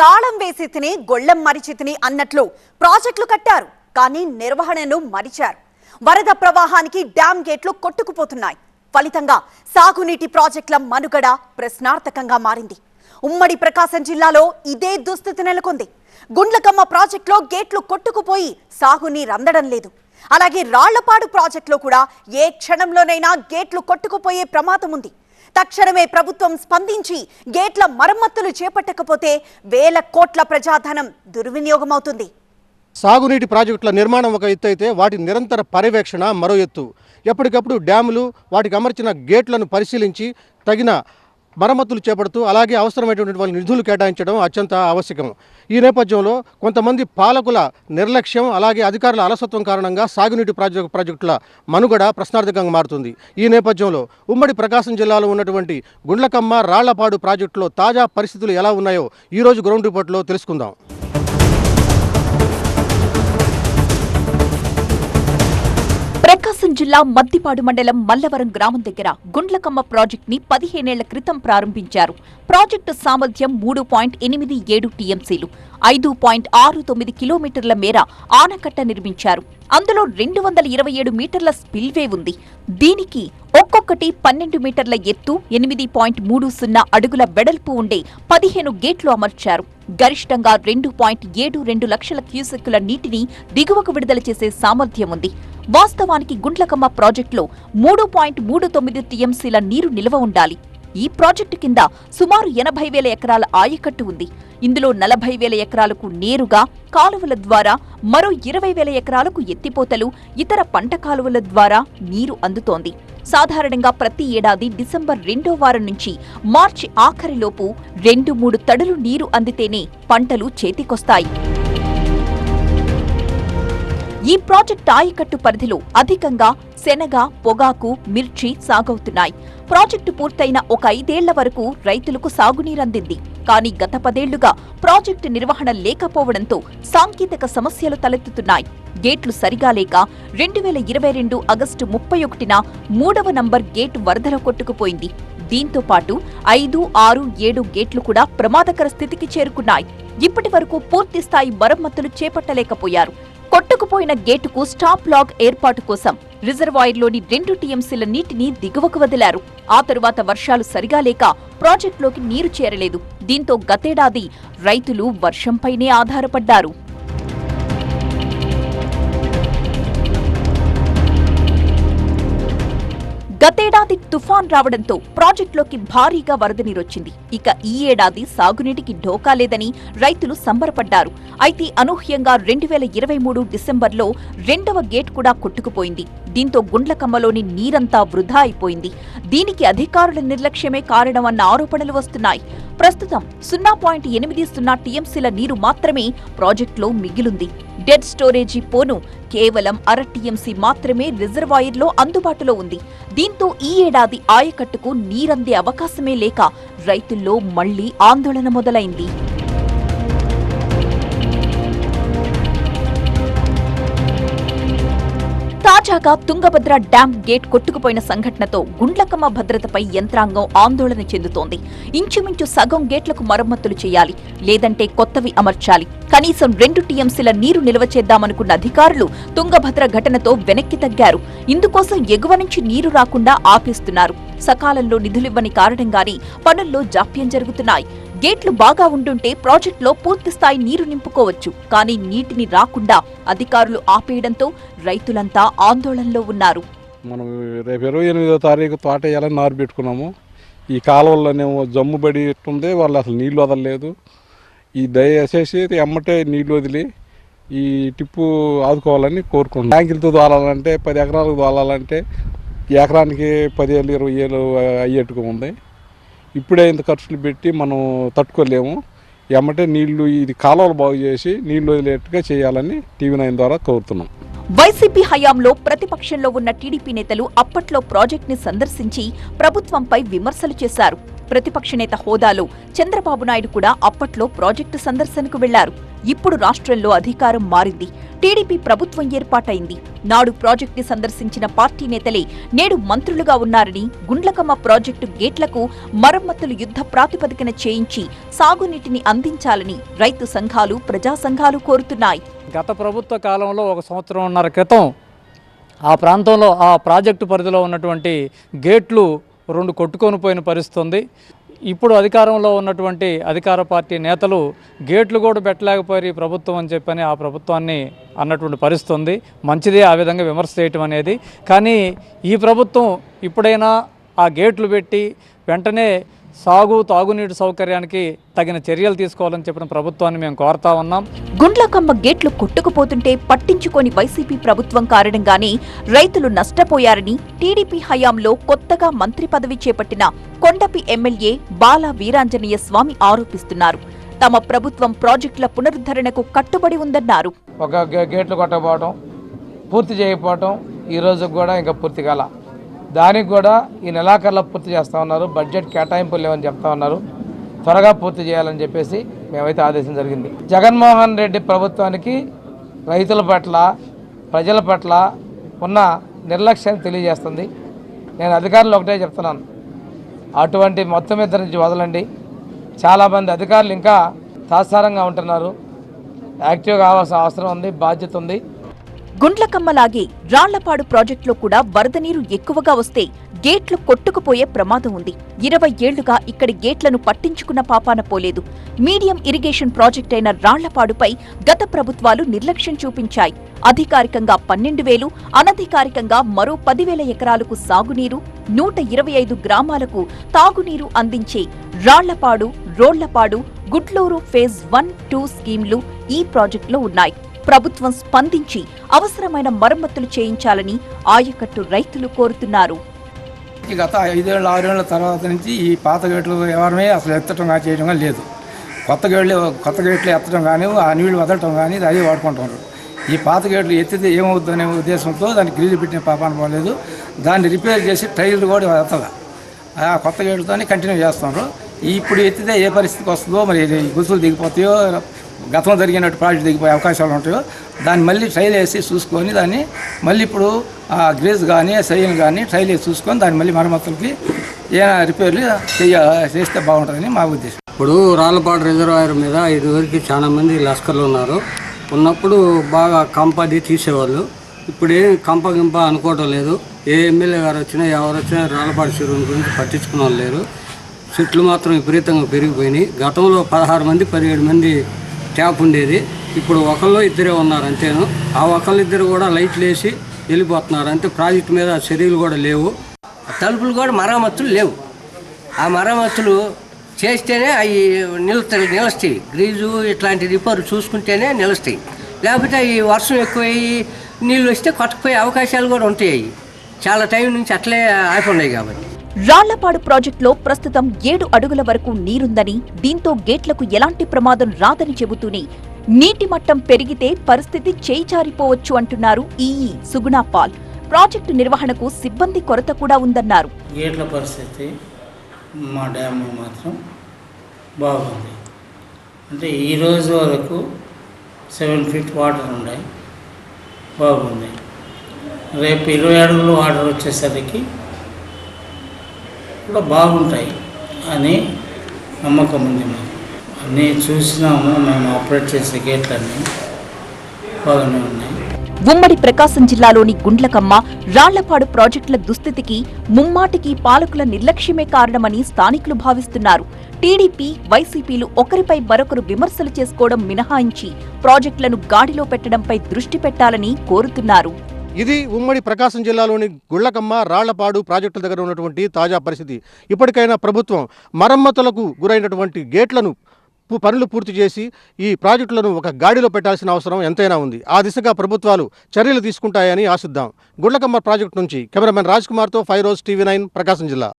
తాళం వేసి తిని గొళ్ళెం మరిచి తిని అన్నట్లు ప్రాజెక్టులు కట్టారు. కానీ నిర్వహణను మరిచారు. వరద ప్రవాహానికి డ్యామ్ గేట్లు కొట్టుకుపోతున్నాయి. ఫలితంగా సాగునీటి ప్రాజెక్టుల మనుగడ ప్రశ్నార్థకంగా మారింది. ఉమ్మడి ప్రకాశం జిల్లాలో ఇదే దుస్థితి నెలకొంది. గుండ్లకమ్మ ప్రాజెక్టులో గేట్లు కొట్టుకుపోయి సాగునీరు అందడం లేదు. అలాగే రాళ్ళపాడు ప్రాజెక్టులో కూడా ఏ క్షణంలోనైనా గేట్లు కొట్టుకుపోయే ప్రమాదం ఉంది. తక్షణమే ప్రభుత్వం స్పందించి గేట్ల మరమ్మతులు చేపట్టకపోతే వేల కోట్ల ప్రజాధనం దుర్వినియోగమవుతుంది. సాగునీటి ప్రాజెక్టుల నిర్మాణం ఒక ఎత్తు అయితే వాటి నిరంతర పర్యవేక్షణ మరో ఎత్తు. ఎప్పటికప్పుడు డ్యాములు వాటికి అమర్చిన గేట్లను పరిశీలించి తగిన మరమ్మతులు చేపడుతూ అలాగే అవసరమైనటువంటి వాళ్ళ నిధులు కేటాయించడం అత్యంత ఆవశ్యకం. ఈ నేపథ్యంలో కొంతమంది పాలకుల నిర్లక్ష్యం అలాగే అధికారుల అలసత్వం కారణంగా సాగునీటి ప్రాజెక్టు ప్రాజెక్టుల మనుగడ ప్రశ్నార్థకంగా మారుతుంది. ఈ నేపథ్యంలో ఉమ్మడి ప్రకాశం జిల్లాలో ఉన్నటువంటి గుండ్లకమ్మ రాళ్ళపాడు ప్రాజెక్టులో తాజా పరిస్థితులు ఎలా ఉన్నాయో ఈరోజు గ్రౌండ్ రిపోర్ట్లో తెలుసుకుందాం. ప్రకాశం జిల్లా మద్దిపాడు మండలం మల్లవరం గ్రామం దగ్గర గుండ్లకమ్మ ప్రాజెక్ట్ని పదిహేనేళ్ళ క్రితం ప్రారంభించారు. ప్రాజెక్టు సామర్థ్యం మూడు పాయింట్ ఎనిమిది ఏడు టీఎంసీలు ఐదు పాయింట్ ఆరు తొమ్మిది కిలోమీటర్ల మేర ఆనకట్ట నిర్మించారు. అందులో రెండు వందల ఇరవై ఏడు మీటర్ల స్పిల్వే ఉంది. దీనికి ఒక్కొక్కటి పన్నెండు మీటర్ల ఎత్తు ఎనిమిది పాయింట్ మూడు సున్నా అడుగుల వెడల్పు ఉండే పదిహేను గేట్లు అమర్చారు. గరిష్టంగా రెండు పాయింట్ ఏడు రెండు లక్షల క్యూసెక్కుల నీటిని దిగువకు విడుదల చేసే సామర్థ్యం ఉంది. వాస్తవానికి గుండ్లకమ్మ ప్రాజెక్టులో మూడు పాయింట్ మూడు తొమ్మిది టీఎంసీల నీరు నిల్వ ఉండాలి. ఈ ప్రాజెక్టు కింద సుమారు ఎనభై వేల ఎకరాల ఆయకట్టు ఉంది. ఇందులో నలభై వేల ఎకరాలకు నేరుగా కాలువల ద్వారా మరో ఇరవై వేల ఎకరాలకు ఎత్తిపోతలు ఇతర పంట కాలువల ద్వారా నీరు అందుతోంది. సాధారణంగా ప్రతి ఏడాది డిసెంబర్ రెండో వారం నుంచి మార్చి ఆఖరిలోపు రెండు మూడు తడులు నీరు అందితేనే పంటలు చేతికొస్తాయి. ఈ ప్రాజెక్ట్ ఆయకట్టు పరిధిలో అధికంగా శనగ పొగాకు మిర్చి సాగవుతున్నాయి. ప్రాజెక్టు పూర్తయిన ఒక ఐదేళ్ళ వరకు రైతులకు సాగునీరందింది. కానీ గత పదేళ్ళుగా ప్రాజెక్టు నిర్వహణ లేకపోవడంతో సాంకేతిక సమస్యలు తలెత్తుతున్నాయి. గేట్లు సరిగా లేక రెండు వేల ఇరవై రెండు ఆగస్టు ముప్పై ఒకటిన మూడవ నంబర్ గేట్ వరదల కొట్టుకుపోయింది దీంతో పాటు ఐదు ఆరు ఏడు గేట్లు కూడా ప్రమాదకర స్థితికి చేరుకున్నాయి. ఇప్పటి వరకు పూర్తి స్థాయి మరమ్మతులు చేపట్టలేకపోయారు. కొట్టుకుపోయిన గేటుకు స్టాప్ లాగ్ ఏర్పాటు కోసం రిజర్వాయర్లోని రెండు టీఎంసీల నీటిని దిగువకు వదిలారు. ఆ తరువాత వర్షాలు సరిగా లేక ప్రాజెక్టులోకి నీరు చేరలేదు. దీంతో గతేడాది రైతులు వర్షంపైనే ఆధారపడ్డారు. గతేడాది తుఫాన్ రావడంతో ప్రాజెక్టులోకి భారీగా వరద నీరొచ్చింది. ఇక ఈ ఏడాది సాగునీటికి ఢోకా లేదని రైతులు సంబరపడ్డారు. అయితే అనూహ్యంగా రెండు వేల ఇరవై మూడు డిసెంబర్లో రెండవ గేట్ కూడా కొట్టుకుపోయింది. దీంతో గుండ్లకమ్మలోని నీరంతా వృధా అయిపోయింది. దీనికి అధికారుల నిర్లక్ష్యమే కారణమన్న ఆరోపణలు వస్తున్నాయి. ప్రస్తుతం సున్నా పాయింట్ ఎనిమిది సున్నా టీఎంసీల నీరు మాత్రమే ప్రాజెక్టులో మిగిలుంది. డెడ్ స్టోరేజీ పోను కేవలం అర టీఎంసీ మాత్రమే రిజర్వాయర్లో అందుబాటులో ఉంది. దీంతో ఈ ఏడాది ఆయకట్టుకు నీరందే అవకాశమే లేక రైతుల్లో మళ్ళీ ఆందోళన మొదలైంది. తాజాగా తుంగభద్ర డ్యాం గేట్ కొట్టుకుపోయిన సంఘటనతో గుండ్లకమ్మ భద్రతపై యంత్రాంగం ఆందోళన చెందుతోంది. ఇంచుమించు సగం గేట్లకు మరమ్మతులు చేయాలి. లేదంటే కొత్తవి అమర్చాలి. కనీసం రెండు టీఎంసీల నీరు నిల్వ చేద్దామనుకున్న అధికారులు తుంగభద్ర ఘటనతో వెనక్కి తగ్గారు. ఇందుకోసం ఎగువ నుంచి నీరు రాకుండా ఆపేస్తున్నారు. సకాలంలో నిధులివ్వని కారణంగానే పనుల్లో జాప్యం జరుగుతున్నాయి. గేట్లు బాగా ఉండుంటే ప్రాజెక్టులో పూర్తి స్థాయి నీరు నింపుకోవచ్చు. కానీ నీటిని రాకుండా అధికారులు ఆపేయడంతో రైతులంతా ఆందోళనలో ఉన్నారు. మనం రేపు ఇరవై ఎనిమిదో తారీఖు తోట వేయాలని నారు పెట్టుకున్నాము. ఈ కాలువల్లోనేమో జమ్ము పడి ఉంది వాళ్ళు అసలు నీళ్ళు వదలలేదు. ఈ దయచేసి ఎమ్మటే నీళ్ళు వదిలి ఈ టిప్పు ఆదుకోవాలని కోరుకుంటున్నాం. ట్యాంకులతో దోలాలంటే పది ఎకరాలకు దోలాలంటే ఎకరానికి పదివేలు ఇరవై వేలు అయ్యేట్టుగా ఉంది. ఇప్పుడే ఇంత ఖర్చులు పెట్టి మనం తట్టుకోలేము. ఎమ్మటే నీళ్ళు ఇది కాలువలు బాగు చేసి నీళ్ళు వదిలేట్టుగా చేయాలని టీవీ నైన్ ద్వారా కోరుతున్నాం. వైసీపీ హయాంలో ప్రతిపక్షంలో ఉన్న టీడీపీ నేతలు అప్పట్లో ప్రాజెక్ట్ని సందర్శించి ప్రభుత్వంపై విమర్శలు చేశారు. ప్రతిపక్ష నేత హోదాలో చంద్రబాబు నాయుడు కూడా అప్పట్లో ప్రాజెక్టు సందర్శనకు వెళ్ళారు. ఇప్పుడు రాష్ట్రంలో అధికారం మారింది. టీడీపీ ప్రభుత్వం ఏర్పాటైంది. నాడు ప్రాజెక్టు సందర్శించిన పార్టీ నేతలే నేడు మంత్రులుగా ఉన్నారని గుండ్లకమ్మ ప్రాజెక్టు గేట్లకు మరమ్మతులు యుద్ధ ప్రాతిపదికన చేయించి సాగునీటిని అందించాలని రైతు సంఘాలు ప్రజా సంఘాలు కోరుతున్నాయి. గత ప్రభుత్వ కాలంలో ఒక సంవత్సరంన్నర క్రితం ఆ ప్రాంతంలో ఆ ప్రాజెక్టు పరిధిలో ఉన్నటువంటి గేట్లు రెండు కొట్టుకొని పోయిన పరిస్థితుంది. ఇప్పుడు అధికారంలో ఉన్నటువంటి అధికార పార్టీ నేతలు గేట్లు కూడా పెట్టలేకపోయి ప్రభుత్వం అని చెప్పని ఆ ప్రభుత్వాన్ని అన్నటువంటి పరిస్థితుంది. మంచిదే ఆ విధంగా విమర్శ చేయటం అనేది. కానీ ఈ ప్రభుత్వం ఇప్పుడైనా ఆ గేట్లు పెట్టి వెంటనే సాగు తాగునీటి సౌకర్యానికి తగిన చర్యలు తీసుకోవాలని చెప్పిన ప్రభుత్వాన్ని మేము కోరుతా ఉన్నాం. గుండ్లకమ్మ గేట్లు కొట్టుకుపోతుంటే పట్టించుకోని వైసీపీ ప్రభుత్వం కారణంగానే రైతులు నష్టపోయారని టీడీపీ హయాంలో కొత్తగా మంత్రి పదవి చేపట్టిన కొండపి ఎమ్మెల్యే బాల వీరాంజనేయ స్వామి ఆరోపిస్తున్నారు. తమ ప్రభుత్వం ప్రాజెక్టుల పునరుద్ధరణకు కట్టుబడి ఉందన్నారు. ఒక గేట్లు కొట్టకపోవటం పూర్తి చేయకపోవటం ఈ రోజు కూడా ఇంకా పూర్తి కాల. దానికి కూడా ఈ నెలాఖరులో పూర్తి చేస్తూ ఉన్నారు. బడ్జెట్ కేటాయింపులు లేవని చెప్తా ఉన్నారు. త్వరగా పూర్తి చేయాలని చెప్పేసి మేమైతే ఆదేశం జరిగింది. జగన్మోహన్ రెడ్డి ప్రభుత్వానికి రైతుల పట్ల ప్రజల పట్ల ఉన్న నిర్లక్ష్యాన్ని తెలియజేస్తుంది. నేను అధికారులు ఒకటే చెప్తున్నాను. అటువంటి మొత్తం మీద నుంచి వదలండి. చాలామంది అధికారులు ఇంకా తాత్సారంగా ఉంటున్నారు. యాక్టివ్ కావాల్సిన అవసరం ఉంది బాధ్యత ఉంది. గుండ్లకమ్మలాగే రాళ్ళపాడు ప్రాజెక్టులో కూడా వరద నీరు ఎక్కువగా వస్తే గేట్లు కొట్టుకుపోయే ప్రమాదం ఉంది. ఇరవై ఏళ్ళుగా ఇక్కడి గేట్లను పట్టించుకున్న పాపాన పోలేదు. మీడియం ఇరిగేషన్ ప్రాజెక్ట్ అయిన రాళ్ళపాడుపై గత ప్రభుత్వాలు నిర్లక్ష్యం చూపించాయి. అధికారికంగా పన్నెండు వేలు అనధికారికంగా మరో పదివేల ఎకరాలకు సాగునీరు నూట ఇరవై ఐదు గ్రామాలకు తాగునీరు అందించే Rallapadu Rollapadu Gudluru phase one two స్కీమ్లు ఈ ప్రాజెక్టులో ఉన్నాయి. ప్రభుత్వం స్పందించి అవసరమైన మరమ్మతులు చేయించాలని ఆయకట్టు రైతులు కోరుతున్నారు. ఈ గత ఐదేళ్ళు ఆరేళ్ళ తర్వాత నుంచి ఈ పాత గేట్లు ఎవరమే అసలు ఎత్తటం కానీ చేయడం కానీ లేదు. కొత్త గేట్లు కొత్త గేట్లు ఎత్తడం కానీ ఆ నీళ్ళు వదలటం కానీ అదే వాడుకుంటున్నారు. ఈ పాత గేట్లు ఎత్తితే ఏమవుద్దు అనే ఉద్దేశంతో దాన్ని గ్రీజు పెట్టిన పాపాన పోలేదు దాన్ని రిపేర్ చేసి టైర్లు కూడా ఎత్తల. ఆ కొత్త గేట్లతోనే కంటిన్యూ చేస్తున్నారు. ఇప్పుడు ఎత్తితే ఏ పరిస్థితికి వస్తుందో మరి గుసులు దిగిపోతాయో గతంలో జరిగినట్టు ప్రాజెక్ట్ దిగిపోయే అవకాశాలు ఉంటాయో దాన్ని మళ్ళీ ట్రైల్ వేసి చూసుకొని దాన్ని మళ్ళీ ఇప్పుడు ఆ గ్రేజ్ కానీ సైన్ కానీ ట్రైల్ వేసి చూసుకొని దాన్ని మళ్ళీ మరమ్మతులకి ఏ రిపేర్లు చేయ చేస్తే బాగుంటుందని మా ఉద్దేశం. ఇప్పుడు రాళ్ళపాడు రిజర్వాయర్ మీద ఇదివరకు చాలా మంది లస్కర్లు ఉన్నారు. ఉన్నప్పుడు బాగా కంపది తీసేవాళ్ళు. ఇప్పుడు ఏం కంప గింప అనుకోవటం లేదు. ఏ ఎమ్మెల్యే గారు వచ్చినా ఎవరు వచ్చినా రాళ్ళపాడు చెరువుని గురించి పట్టించుకున్న వాళ్ళు లేరు. చెట్లు మాత్రం విపరీతంగా పెరిగిపోయినాయి. గతంలో పదహారు మంది పదిహేడు మంది ట్యాప్ ఉండేది. ఇప్పుడు ఒకళ్ళు ఇద్దరే ఉన్నారు అంతేను. ఆ ఒకళ్ళు ఇద్దరు కూడా లైట్లు వేసి వెళ్ళిపోతున్నారు. అంతే ప్రాజెక్టు మీద చర్యలు కూడా లేవు. తలుపులు కూడా మరమ్మతులు లేవు. ఆ మరమ్మతులు చేస్తేనే అవి నిలుస్తాయి నిలుస్తాయి. గ్రీజు ఇట్లాంటి రిపేర్ చూసుకుంటేనే నిలుస్తాయి. లేకపోతే ఈ వర్షం ఎక్కువయ్యి నీళ్ళు వస్తే కొట్టకపోయే అవకాశాలు కూడా ఉంటాయి. చాలా టైం నుంచి అట్లే ఆగిపోయినాయి కాబట్టి. రాళ్ళపాడు ప్రాజెక్టులో ప్రస్తుతం ఏడు అడుగుల వరకు నీరుందని దీంతో గేట్లకు ఎలాంటి ప్రమాదం రాదని చెబుతూనే నీటి మట్టం పెరిగితే పరిస్థితి చేయిచారిపోవచ్చు అంటున్నారు ఈఈ సుగుణా పాల్. ప్రాజెక్టు నిర్వహణకు సిబ్బంది కొరత కూడా ఉందన్నారు. గేట్ల పరిస్థితి మా డ్యామ్లో మాత్రం బాగుంది. అంటే ఈ రోజు వరకు సెవెన్ ఫీట్ వాటర్ ఉన్నాయి బాగుంది. రేపు ఇరవై అడుగులు వాటర్ వచ్చేసరికి కూడా బాగుంటాయి అని నమ్మకం ఉంది మాకు. అన్నీ చూసినాము మేము ఆపరేట్ చేసే గేట్లన్నీ బాగానే ఉన్నాయి. ఉమ్మడి ప్రకాశం జిల్లాలోని గుండ్లకమ్మ రాళ్ళపాడు ప్రాజెక్టుల దుస్థితికి ముమ్మాటికి పాలకుల నిర్లక్ష్యమే కారణమని స్థానికులు భావిస్తున్నారు. టీడీపీ వైసీపీలు ఒకరిపై మరొకరు విమర్శలు చేసుకోవడం మినహాయించి ప్రాజెక్టులను గాడిలో పెట్టడంపై దృష్టి పెట్టాలని కోరుతున్నారు. ఇది ఉమ్మడి ప్రకాశం జిల్లాలోని గుళ్ళకమ్మ రాళ్ళపాడు ప్రాజెక్టుల దగ్గర ఉన్నటువంటి తాజా పరిస్థితి. ఇప్పటికైనా ప్రభుత్వం మరమ్మతులకు గురైనటువంటి గేట్లను పనులు పూర్తి చేసి ఈ ప్రాజెక్టులను ఒక గాడిలో పెట్టాల్సిన అవసరం ఎంతైనా ఉంది. ఆ దిశగా ప్రభుత్వాలు చర్యలు తీసుకుంటాయని ఆశిద్దాం. గుళ్ళకమ్మ ప్రాజెక్టు నుంచి కెమెరామెన్ రాజ్ కుమార్తో ఫైవ్ రోజ్ టీవీ నైన్ ప్రకాశం జిల్లా.